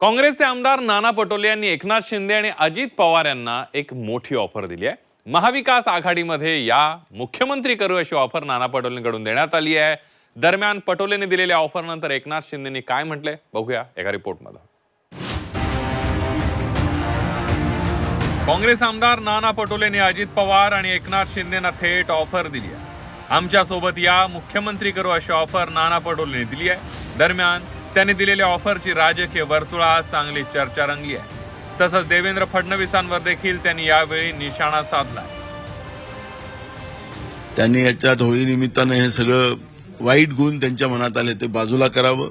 काँग्रेसचे आमदार नाना पटोले यांनी एकनाथ शिंदे आणि अजित पवार यांना एक मोठी ऑफर दिली आहे. महाविकास आघाडीमध्ये या मुख्यमंत्री करू अशी ऑफर नाना पटोलेंकडून देण्यात आली आहे. दरम्यान पटोलेंनी दिलेल्या ऑफर नंतर एकनाथ शिंदेनी काय म्हटलंय? बघूया एका रिपोर्टमध्ये काँग्रेस आमदार नाना पटोलेंनी अजित पवार आणि एकनाथ शिंदेना थेट ऑफर दिली आहे. आमच्यासोबत या मुख्यमंत्री करू अशी ऑफर नाना पटोलेंनी दिली आहे. दरम्यान त्यांनी दिलेल्या ऑफरची राजकीय वर्तुळात चांगली चर्चा रंगली आहे. तसंच देवेंद्र फडणवीसांवर देखील त्यांनी यावेळी निशाणा साधला. त्यांनी याच्यात होळी निमित्तानं हे सगळं वाईट गुण त्यांच्या मनात आले ते बाजूला करावं.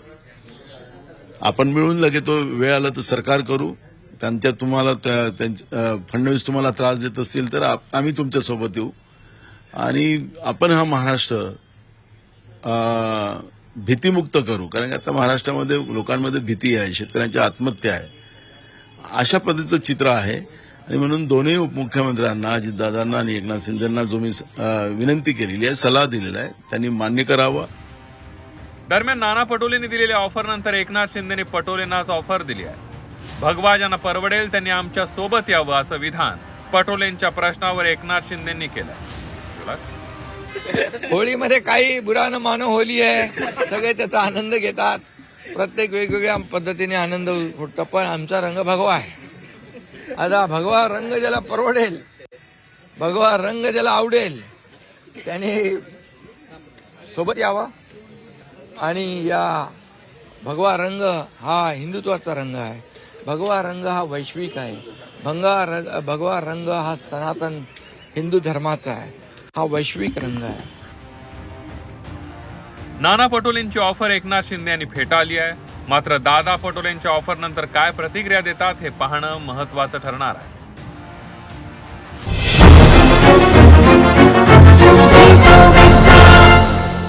आपण मिळून लगे तो वेळ आला तर सरकार करू. त्यांच्या तुम्हाला त्या- फडणवीस तुम्हाला त्रास देत असतील तर आम्ही तुमच्यासोबत येऊ. आणि आपण हा महाराष्ट्र भीतीमुक्त करू. कारण की आता महाराष्ट्रामध्ये लोकांमध्ये भीती आहे शेतकऱ्यांची आत्महत्या आहे. अशा पद्धतीचं चित्र आहे. आणि म्हणून दोन्ही उपमुख्यमंत्र्यांना अजितदादांना आणि एकनाथ शिंदेना जो मी विनंती केलेली आहे सल्ला दिलेला आहे त्यांनी मान्य करावा. दरम्यान नाना पटोलेंनी दिलेल्या ऑफर नंतर एकनाथ शिंदेने पटोलेंनाच ऑफर दिली आहे. भगवा ज्यांना परवडेल त्यांनी आमच्यासोबत यावं असं विधान पटोलेंच्या प्रश्नावर एकनाथ शिंदेंनी केलं होळीमध्ये काही बुरा न मानो होली आहे. सगळे त्याचा आनंद घेतात. प्रत्येक वेगवेगळ्या पद्धतीने आनंद उठतो पण आमचा रंग भगवा आहे. आता भगवा रंग ज्याला परवडेल भगवा रंग ज्याला आवडेल त्याने सोबत यावा. आणि या भगवा रंग हा हिंदुत्वाचा रंग आहे. भगवा रंग हा वैश्विक आहे. भंगा रंग भगवा रंग हा सनातन हिंदू धर्माचा आहे. हा वैश्विक रंग आहे. नाना पटोलेंची ऑफर एकनाथ शिंदे यांनी फेटाळली आहे. मात्र दादा पटोलेंच्या ऑफर नंतर काय प्रतिक्रिया देतात हे पाहणं महत्वाचं ठरणार आहे.